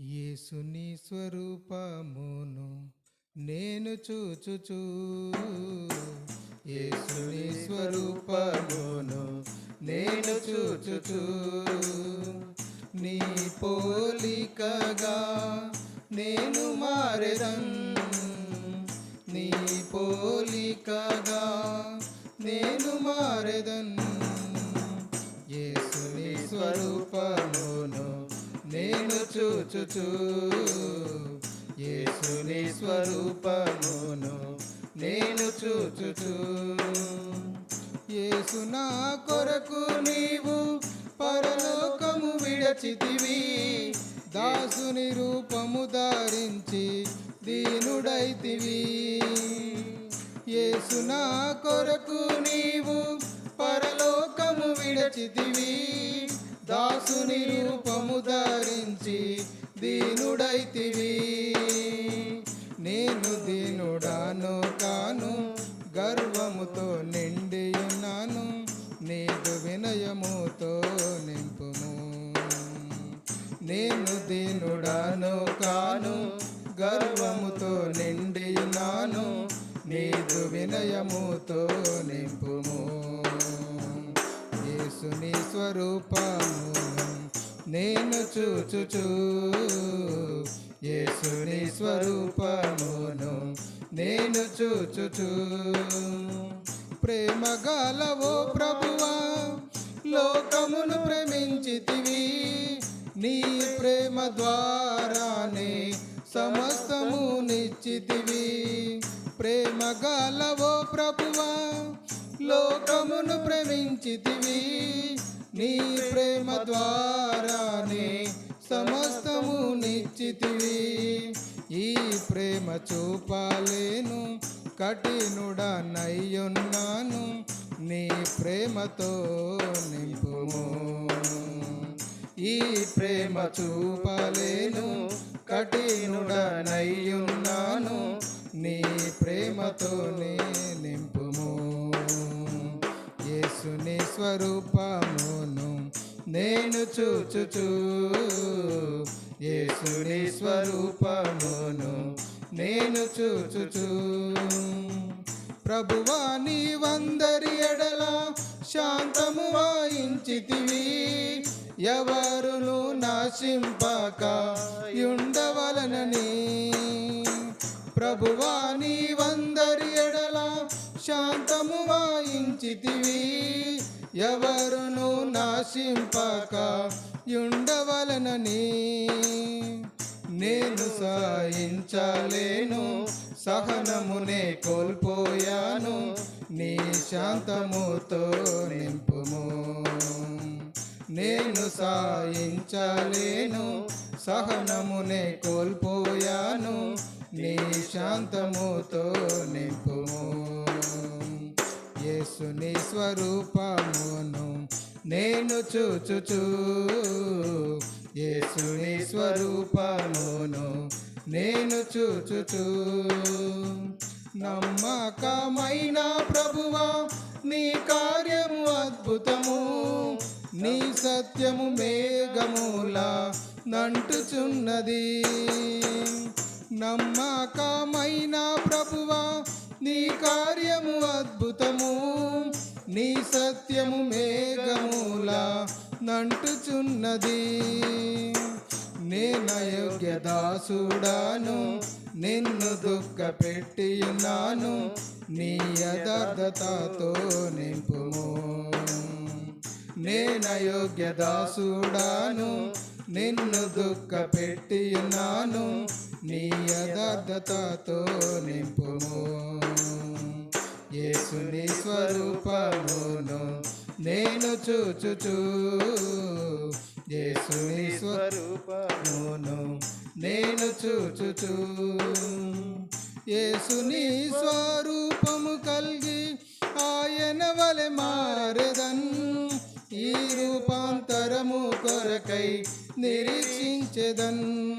యేసుని స్వరూపమును నేను చూచుచూ. యేసుని స్వరూపమును నేను చూచుచూ. నీ పోలికగా నేను మారెదం. నీ పోలికగా నేను మారెదన్ నేను యేసుని స్వరూపమును నేను చూచుచు యేసు నా కొరకు నీవు పరలోకము విడచితివి దాసుని రూపము ధరించి దీనుడైతివి యేసు నా కొరకు నీవు పరలోకము విడచితివి దాసుని రూపము ధరించి దీనుడైతివి. నేను దీనుడాను కాను గర్వముతో నిండి ఉన్నాను నీకు వినయముతో నింపుము. నేను దీనుడాను కాను గర్వముతో నిండి ఉన్నాను నీదు వినయముతో నింపుము. యేసుని స్వరూపమును నేను చూచుచూ. యేసుని స్వరూపమును నేను చూచుచూ. ప్రేమ గలవో ప్రభువా లోకమును ప్రేమించితివి. నీ ప్రేమ ద్వారానే సమస్తము నిశ్చితివి ప్రేమ గలవో ప్రభువా లోకమును ప్రేమించితివి. నీ ప్రేమ ద్వారానే సమస్తము నిశ్చితివి ఈ ప్రేమ చూపాలేను కఠినుడా నయ్యున్నాను నీ ప్రేమతో నింపుము. ఈ ప్రేమ చూపలేను కఠినుడా నయ్యున్నాను నీ ప్రేమతోనే నింపు యేసుని స్వరూపమును నేను చూచుచూ. యేసుని స్వరూపమును నేను చూచుచూ. ప్రభువా నీవందరి ఎడల శాంతము వాయించితివి. ఎవరును నాశింపక ఉండవలనని ప్రభువా నీవందరి ఎడల శాంతము వాయించితివి. ఎవరును నాశింపక ఉండవలనని నేను సాయించలేను సహనమునే కోల్పోయాను నీ శాంతముతో నింపుము. నేను సాయించలేను సహనమునే కోల్పోయాను నీ శాంతముతో నింపుము. యేసుని స్వరూపము నేను చూచుచూ యేసుని స్వరూపమును నేను చూచుచూ. నమ్మకమైన ప్రభువా నీ కార్యము అద్భుతము నీ సత్యము మేఘముల నంటుచున్నది. నమ్మకమైన ప్రభువా నీ కార్యము అద్భుతము నీ సత్యము మేఘముల నంటుచున్నది. నేనయోగ్య దాసుడాను నిన్ను దుఃఖ పెట్టియున్నాను నీ యథార్థతతో నింపుము. నేనయోగ్య దాసుడాను నిన్ను దుఃఖ పెట్టియున్నాను నీ యథార్థతతో నింపుము. యేసుని స్వరూపమును నేను చూచుచూ. యేసుని స్వరూపమును నేను చూచుచూ. యేసుని స్వరూపము కలిగి ఆయన వలె మారెదన్ ఈ రూపాంతరము కొరకై నిరీక్షించెదన్.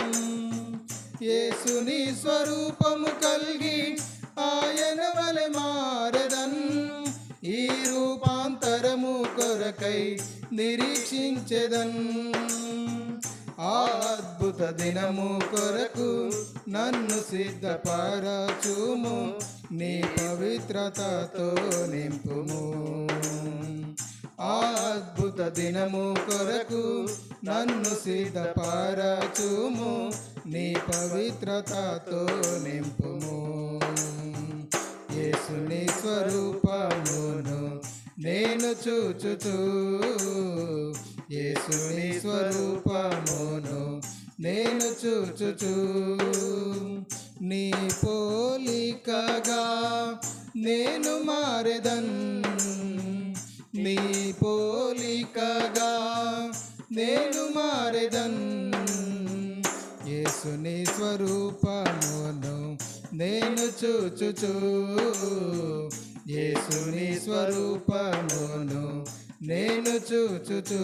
యేసుని స్వరూపము కలిగి ఆయన వలె మారెదన్ ఈ రూపాంతరము కొరకై నిరీక్షించెదన్ ఆ అద్భుత దినము కొరకు నన్ను సిద్ధపరచుము. నీ పవిత్రతతో నింపుము. ఆ అద్భుత దినము కొరకు నన్ను సిద్ధపరచుము. నీ పవిత్రతతో నింపుము. యేసుని స్వరూపమును నేను చూచుతూ యేసుని స్వరూపమును నేను చూచుచూ. నీ పోలికగా నేను మారెదన్. నీ పోలికగా నేను మారెదన్. యేసుని స్వరూపమును నేను చూచుచు. యేసుని స్వరూపమును నేను చూచుచు.